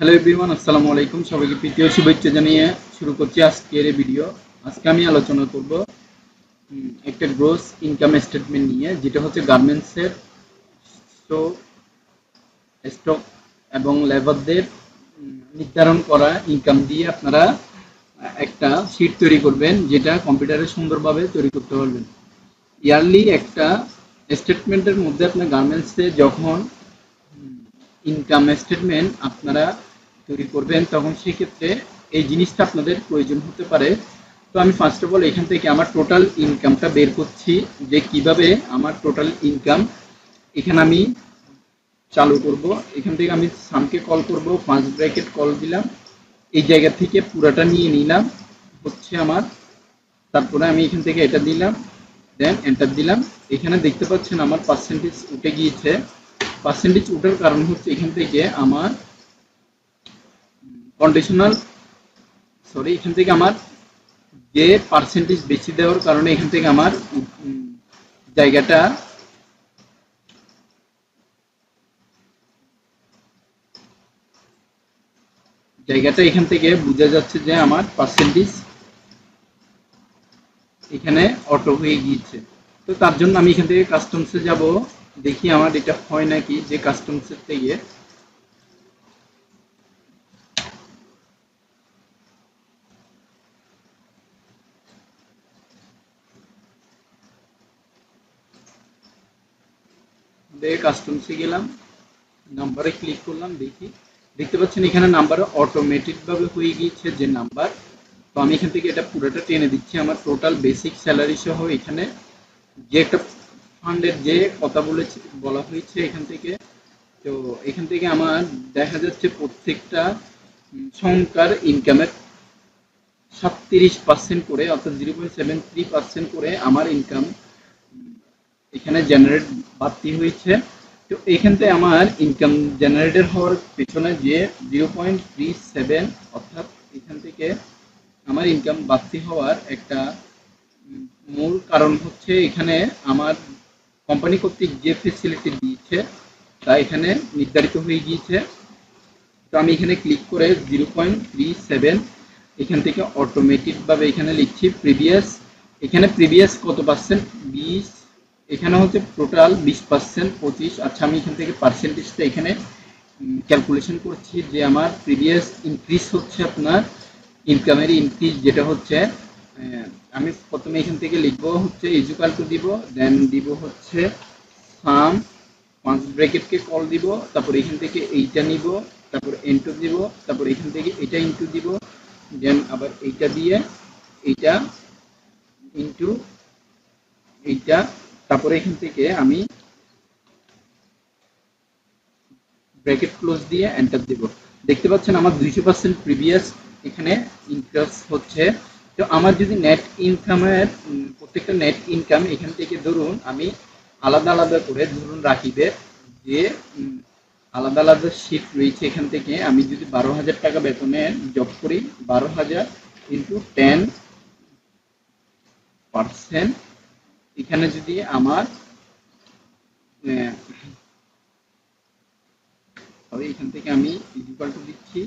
Hello everyone আসসালামু আলাইকুম সবাইকে তৃতীয় শুভেচ্ছা জানিয়ে শুরু করছি আজকের এই ভিডিও আজকে আমি আলোচনা করব একটা গ্রোস ইনকাম স্টেটমেন্ট নিয়ে, যেটা হচ্ছে গার্মেন্টসের স্টক এবং লেবারদের নির্ধারণ করা ইনকাম দিয়ে আপনারা একটা শিট তৈরি করবেন, যেটা কম্পিউটারে সুন্দরভাবে তৈরি করতে পারবেন। ইয়ারলি একটা স্টেটমেন্টের মধ্যে আপনার গার্মেন্টসে যখন ইনকাম স্টেটমেন্ট আপনারা তৈরি করবেন, তখন সেক্ষেত্রে এই জিনিসটা আপনাদের প্রয়োজন হতে পারে। তো আমি ফার্স্ট অফ অল এখান থেকে আমার টোটাল ইনকামটা বের করছি যে কীভাবে আমার টোটাল ইনকাম এখানে আমি চালু করব। এখান থেকে আমি সামকে কল করব পাঁচ ব্র্যাকেট কল দিলাম, এই জায়গা থেকে পুরাটা নিয়ে নিলাম, হচ্ছে আমার, তারপরে আমি এখান থেকে এটা দিলাম দেন এন্টার দিলাম। এখানে দেখতে পাচ্ছেন আমার পার্সেন্টেজ উঠে গিয়েছে। পার্সেন্টেজ উঠার কারণ হচ্ছে এখান থেকে আমার কন্ডিশনাল সরি এখান থেকে আমার যে পার্সেন্টেজ বেশি দেওয়ার কারণে এখান থেকে আমার জায়গাটা জায়গাটা এখান থেকে বোঝা যাচ্ছে যে আমার পার্সেন্টেজ এখানে অটো হয়ে গিয়েছে। তো তার জন্য আমি এখান থেকে কাস্টমসে যাব, দেখি আমার এটা হয় নাকি, যে কাস্টমসের থেকে দেখে কাস্টমসে গেলাম নাম্বারে ক্লিক করলাম, দেখি। দেখতে পাচ্ছেন এখানে নাম্বার অটোমেটিক ভাবে হয়ে গিয়েছে যে নাম্বার তো আমি এখান থেকে এটা পুরোটা টেনে দিচ্ছি। আমার টোটাল বেসিক স্যালারি সহ এখানে যে একটা ফান্ডের যে কথা বলেছে, বলা হয়েছে এখান থেকে। তো এখান থেকে আমার দেখা যাচ্ছে প্রত্যেকটা সংখ্যার ইনকামের সাতত্রিশ পার্সেন্ট করে, অর্থাৎ zero point seven three percent করে আমার ইনকাম এখানে জেনারেট বাড়তি হয়েছে। তো এখান থেকে আমার ইনকাম জেনারেটেড হওয়ার পেছনে যে জিরো পয়েন্ট থ্রি সেভেন অর্থাৎ এখান থেকে আমার ইনকাম বাড়তি হওয়ার একটা মূল কারণ হচ্ছে এখানে আমার কোম্পানি কর্তৃক যে ফেসিলিটি দিয়েছে, তা এখানে নির্ধারিত হয়ে গিয়েছে। তো আমি এখানে ক্লিক করে জিরো পয়েন্ট থ্রি সেভেন এখান থেকে অটোমেটিকভাবে এখানে লিখছি প্রিভিয়াস এখানে প্রিভিয়াস কত পার্সেন্ট বিশ এখানে হচ্ছে টোটাল বিশ পার্সেন্ট পঁচিশ আচ্ছা আমি এখান থেকে পার্সেন্টেজটা এখানে ক্যালকুলেশন করছি যে আমার প্রিভিয়াস ইনক্রিজ হচ্ছে আপনার ইনকামের ইনক্রিজ যেটা হচ্ছে আমি প্রথমে এখান থেকে লিখব হচ্ছে ইজুকাল টু দিব দেন দিব হচ্ছে সাম পাঁচ ব্র্যাকেটকে কল দিব, তারপর এখান থেকে এইটা নিব, তারপর এন্টু দিব, তারপর এখান থেকে এটা ইনটু দিব দেন আবার এইটা দিয়ে এইটা ইনটু এইটা তারপরে এখান থেকে আমি ব্র্যাকেট ক্লোজ দিয়ে এন্টার দিব। দেখতে পাচ্ছেন আমার দুইশো পার্সেন্ট প্রিভিয়াস এখানে ইনক্রিজ হচ্ছে। তো আমার যদি নেট ইনকামের প্রত্যেকটা নেট ইনকাম এখান থেকে ধরুন আমি আলাদা আলাদা করে ধরুন রাখিবে যে আলাদা আলাদা শিফট রয়েছে এখান থেকে, আমি যদি বারো হাজার টাকা বেতনে জব করি, বারো হাজার ইন্টু টেন পার্সেন্ট এখানে যদি আমার তবে এখান থেকে আমি ইকুয়াল টু দিচ্ছি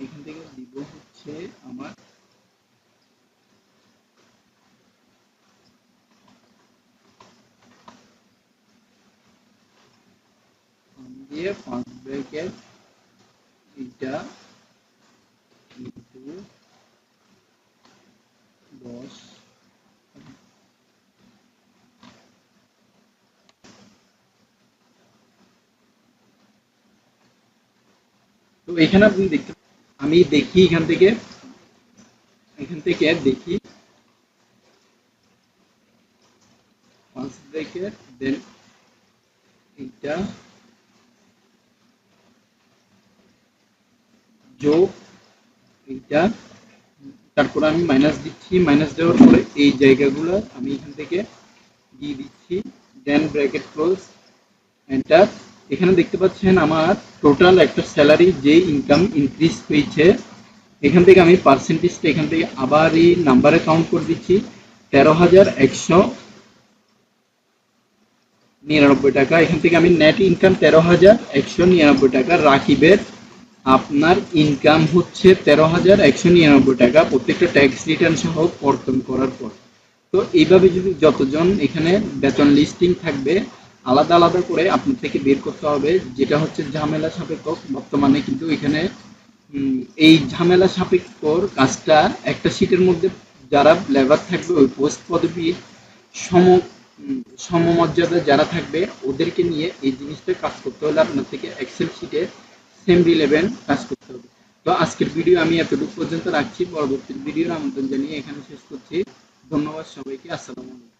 এখান থেকে দিব হচ্ছে আমার, দিয়ে ব্র্যাকেট এটা ইন্টু দশ তো এখানে আপনি দেখতে আমি দেখি এখান থেকে এখান থেকে দেখি। পাঁচ এইটা, তারপর আমি মাইনাস দিচ্ছি মাইনাস দেওয়ার পরে এই জায়গাগুলো আমি এখান থেকে দিয়ে দিচ্ছি দেন ব্র্যাকেট ক্লোজ এন্টার এখানে দেখতে পাচ্ছেন আমার টোটাল একটা স্যালারি যে ইনকাম ইনক্রিজ হয়েছে। এখান থেকে আমি পার্সেন্টেজটা এখান থেকে আবার এই নাম্বারে কাউন্ট করে দিচ্ছি। তেরো হাজার একশো নিরানব্বই টাকা। এখান থেকে আমি নেট ইনকাম তেরো হাজার একশো নিরানব্বই টাকা। রাকিবের আপনার ইনকাম হচ্ছে তেরো হাজার একশো নিরানব্বই টাকা। প্রত্যেকটা ট্যাক্স রিটার্ন সহ কর্তন করার পর। তো এইভাবে যদি যতজন এখানে বেতন লিস্টিং থাকবে আলাদা আলাদা করে আপনার থেকে বের করতে হবে। যেটা হচ্ছে ঝামেলা সাপেক্ষ, বর্তমানে কিন্তু এখানে এই ঝামেলা সাপেক্ষ কাজটা একটা সিটের মধ্যে যারা লেবার থাকবে, ওই পোস্ট পদবীর সম সমমর্যাদা যারা থাকবে, ওদেরকে নিয়ে এই জিনিসটা কাজ করতে হলে আপনার থেকে এক্সেল শিটে সেম রিলেভেন কাজ করতে হবে। তো আজকের ভিডিও আমি এতটুকু পর্যন্ত রাখছি। পরবর্তী ভিডিওর আমন্ত্রণ জানিয়ে এখানে শেষ করছি। ধন্যবাদ সবাইকে। আসসালামু আলাইকুম।